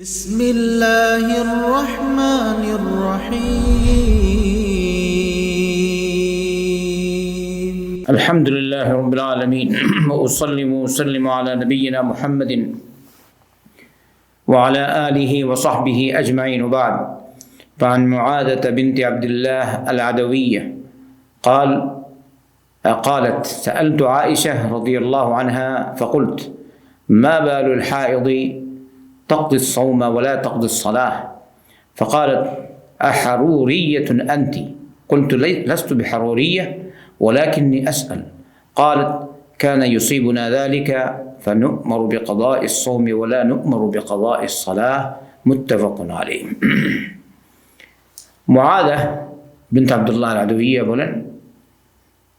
بسم الله الرحمن الرحيم الحمد لله رب العالمين وأصلي وأسلم على نبينا محمد وعلى آله وصحبه أجمعين وبعد فعن معاذة بنت عبد الله العدوية قال قالت سألت عائشة رضي الله عنها فقلت ما بال الحائض تقضي الصوم ولا تقضي الصلاة فقالت أحرورية أنت قلت لي- لست بحرورية ولكني أسأل قالت كان يصيبنا ذلك فنؤمر بقضاء الصوم ولا نؤمر بقضاء الصلاة متفق عليه মুআদা বিনত আব্দুল্লাহ আদুইয়া বলেন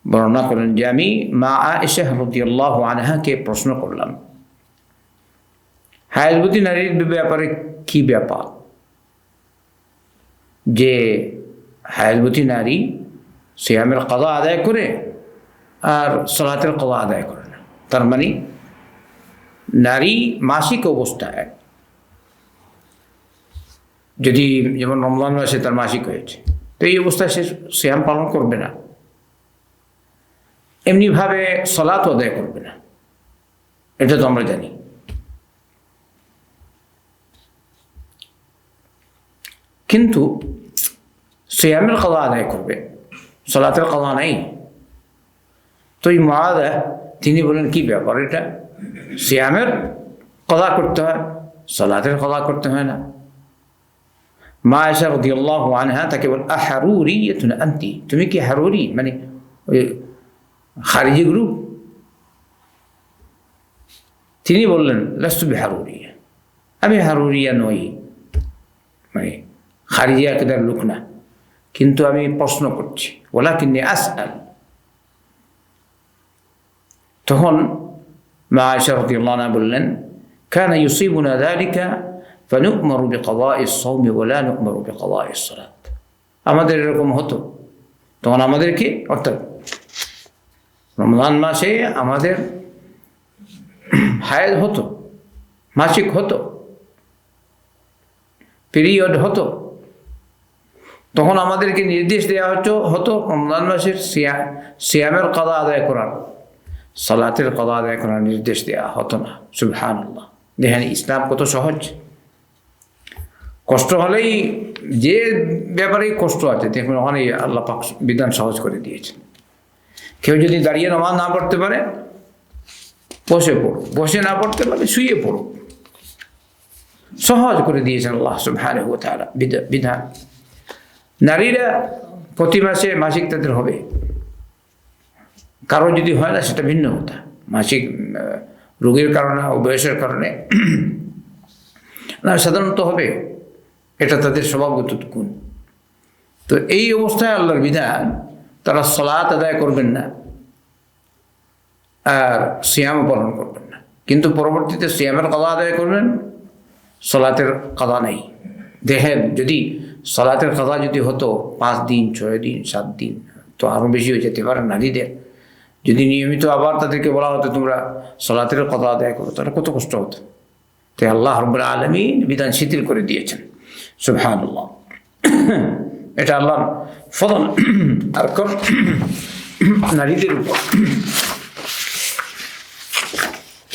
বর্ণনা করেন যে আমি মা আয়েশা রদিয়াল্লাহ আনহাকে প্রশ্ন করলাম হায়ালবতী নারীর ব্যাপারে কি ব্যাপার? যে হায়ালবতী নারী সিয়ামের কদা আদায় করে আর সলাতের কদা আদায় করে না। তার মানে নারী মাসিক অবস্থায় যদি যেমন রমজান মাসে তার মাসিক হয়েছে, তো এই অবস্থায় সে শ্যাম পালন করবে না। এমনিভাবে সলাত আদায় করবে না। এটা তো আমরা জানি। কিন্তু শ্যামের কলা আদায় করবে সলাতের কলা নাই তো এই মাদা তিনি বলেন কি ব্যাপার এটা শ্যামের কলা করতে হয় সলাতের কলা করতে হয় না মা আয়সা রদিয়াল্লাহু আনহা তাকে বল আহারুরি আন্তি তুমি কি হারুরি মানে ওই খারিজি গ্রুপ তিনি বললেন লাস্তু বি হারুরিয়া আমি হারুরিয়া নই মানে খারিজিয়া কেদার লোক না কিন্তু আমি প্রশ্ন করছি ওলা কিনে আস আল তখন মা আয়সা রদিয়াল্লাহ আনহা বললেন كان يصيبنا ذلك فنؤمر بقضاء الصوم ولا نؤمر بقضاء الصلاة আমাদের এরকম হতো তখন আমাদেরকে অর্থাৎ রমজান মাসে আমাদের হায়াত হতো মাসিক হতো পিরিয়ড হতো তখন আমাদেরকে নির্দেশ দেওয়া হতো হতো রমজান মাসের সিয়া, সিয়ামের কদা আদায় করার। সালাতের কদা আদায় করার নির্দেশ দেওয়া হতো না। সুবহান দেখেন, ইসলাম কত সহজ। কষ্ট হলেই যে ব্যাপারেই কষ্ট আছে, দেখুন ওখানে আল্লাহ পাক বিধান সহজ করে দিয়েছেন। কেউ যদি দাঁড়িয়ে নামাজ না পড়তে পারে, বসে পড়ো বসে না পড়তে পারে শুয়ে পড়ো সহজ করে দিয়েছেন আল্লাহ বিধা- বিধান। নারীরা প্রতি মাসে মাসিক তাদের হবে। কারও যদি হয় না, সেটা ভিন্ন কথা। মাসিক রোগের কারণে ও বয়সের কারণে। না, সাধারণত হবে। এটা তাদের স্বভাবগত গুণ। তো এই অবস্থায় আল্লাহর বিধান, তারা সলাত আদায় করবেন না। আর সিয়ামও পালন করবেন না। কিন্তু পরবর্তীতে সিয়ামের কদা আদায় করবেন, সলাতের কদা নেই। দেখেন, যদি সলাতের কদা যদি হতো, পাঁচ দিন, ছয় দিন, সাত দিন, তো আরও বেশি হয়ে যেতে পারে নারীদের। যদি নিয়মিত আবার তাদেরকে বলা হতো, তোমরা সলাতের কথা আদায় করো, তাহলে কত কষ্ট হতো। তাই আল্লাহ রব্বুল আলমী বিধান শিথিল করে দিয়েছেন। সুবহান আল্লাহ এটা আল্লাহর ফলন আর কর নারীদের উপর।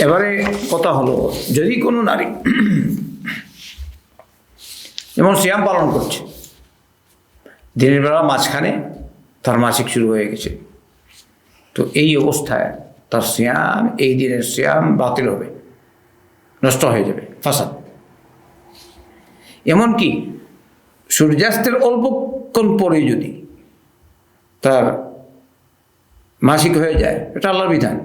এবারে কথা হলো, যদি কোনো নারী যেমন সিয়াম পালন করছে। দিনের বেলা মাঝখানে তার মাসিক শুরু হয়ে গেছে। তো এই অবস্থায় তার শ্যাম এই দিনের শ্যাম বাতিল হবে। নষ্ট হয়ে যাবে, ফাসাদ। এমনকি সূর্যাস্তের অল্পক্ষণ পরে যদি তার মাসিক হয়ে যায়, এটা আল্লাহর বিধান।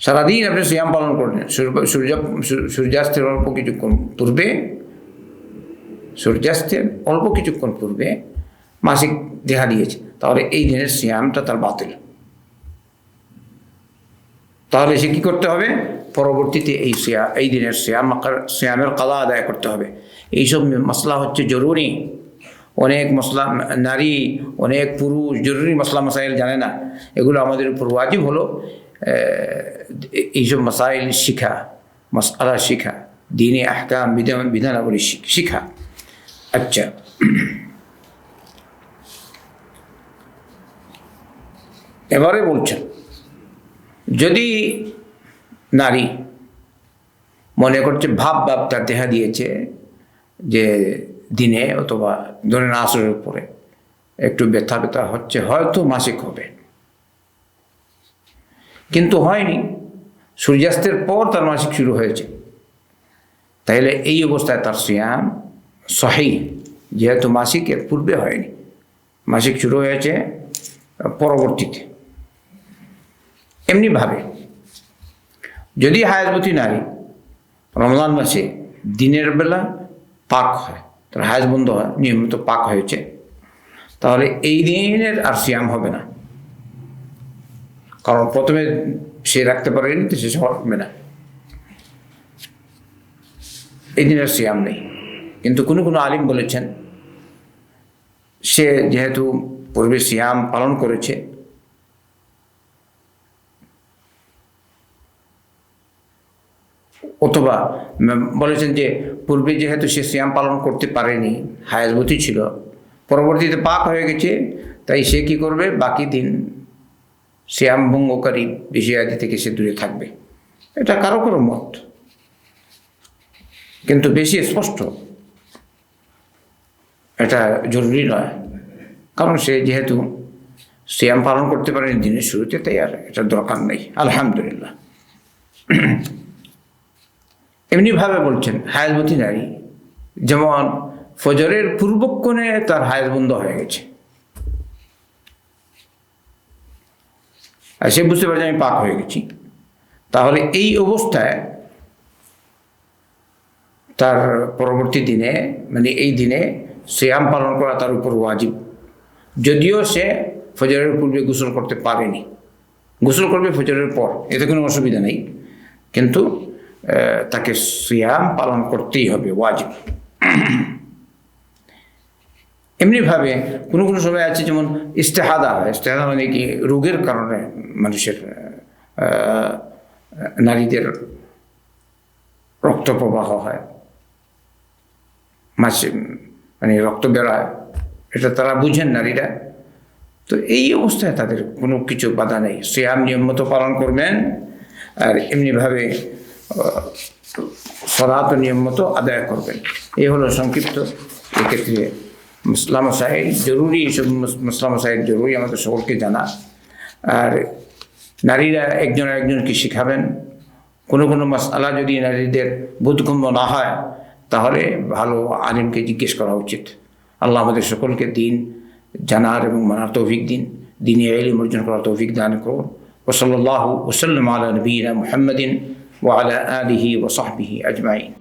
সারাদিন আপনি শ্যাম পালন করলেন। সূর্য, সূর্যাস্তের অল্প কিছুক্ষণ পূর্বে সূর্যাস্তের অল্প কিছুক্ষণ পূর্বে মাসিক দেখা দিয়েছে। তাহলে এই দিনের শ্যামটা তার বাতিল। তাহলে সে কী করতে হবে? পরবর্তীতে এই শ্যাম এই দিনের শ্যাম শ্যামের কাদা আদায় করতে হবে। এইসব মশলা হচ্ছে জরুরি। অনেক মশলা নারী, অনেক পুরুষ জরুরি মশলা মশাইল জানে না। এগুলো আমাদের উপর ওয়াজিব হলো। এইসব মশাইল শিখা মশলা শিখা, দিনে আহকাম, বিধান, বিধানাবলী শিখা। আচ্ছা। এবারে বলছেন, যদি নারী মনে করছে ভাব ভাব তার দেখা দিয়েছে যে দিনে অথবা ধরেন আসরের উপরে একটু ব্যথা ব্যথা হচ্ছে, হয়তো মাসিক হবে। কিন্তু হয়নি। সূর্যাস্তের পর তার মাসিক শুরু হয়েছে। তাইলে এই অবস্থায় তার সিয়াম সহি, যেহেতু মাসিকের পূর্বে হয়নি। মাসিক শুরু হয়েছে পরবর্তীতে। এমনিভাবে যদি হায়াজবতী নারী, রমজান মাসে দিনের বেলা পাক হয় তার হায়াজ বন্ধ হয় নিয়মিত পাক হয়েছে, তাহলে এই দিনের আর সিয়াম হবে না। কারণ প্রথমে সে রাখতে পারেনি, তো সে হবে না। এই দিনের সিয়াম নেই। কিন্তু কোনো কোনো আলিম বলেছেন, সে যেহেতু পূর্বে সিয়াম পালন করেছে, অথবা বলেছেন যে পূর্বে যেহেতু সে সিয়াম পালন করতে পারেনি, হায়াজবতী ছিল, পরবর্তীতে পাক হয়ে গেছে, তাই সে কি করবে? বাকি দিন সিয়াম ভঙ্গকারী বিষয়াদি থেকে সে দূরে থাকবে। এটা কারও কারও মত। কিন্তু বেশি স্পষ্ট। এটা জরুরি নয়। কারণ সে যেহেতু সিয়াম পালন করতে পারেনি দিনের শুরুতে, তাই আর এটা দরকার নেই। আলহামদুলিল্লাহ। এমনিভাবে বলছেন হায়াজবতী নারী, যেমন ফজরের পূর্বক্ষণে তার হায়াজ বন্ধ হয়ে গেছে। আর সে বুঝতে পারছে আমি পাক হয়ে গেছি। তাহলে এই অবস্থায় তার পরবর্তী দিনে মানে এই দিনে শ্যাম পালন করা তার উপর ওয়াজিব। যদিও সে ফজরের পূর্বে গোসল করতে পারেনি। গোসল করবে ফজরের পর, এতে কোনো অসুবিধা নেই। কিন্তু তাকে সিয়াম পালন করতেই হবে, ওয়াজিব। এমনিভাবে কোনো কোনো সময় আছে যেমন ইস্তেহাদা ইস্তেহাদা মানে কি? রোগের কারণে মানুষের নারীদের রক্ত প্রবাহ হয়। মাসে মানে রক্ত বেরোয়, এটা তারা বুঝেন নারীরা। তো এই অবস্থায় তাদের কোনো কিছু বাধা নেই। সিয়াম নিয়ম মতো পালন করবেন, আর এমনিভাবে সদাত নিয়ম মতো আদায় করবেন। এই হলো সংক্ষিপ্ত। এক্ষেত্রে মুসলাম সাহেব জরুরি এইসব মুস- মুসলাম সাহেব জরুরি, আমাদের সকলকে জানা। আর নারীরা একজন একজনকে শিখাবেন। কোনো কোনো মশালা যদি নারীদের বোধগম্য না হয় তাহলে ভালো আলিমকে জিজ্ঞেস করা উচিত। আল্লাহ আমাদের সকলকে দিন, জানার এবং মানার তৌফিক দিন। দিনে এলিম অর্জন করার তৌফিক দান করুন। ওসল্লাহ ওসল্লাম আলা নবীনা মোহাম্মদিন ওয়ালা আলিহি ওসহবিহি আজমাইন।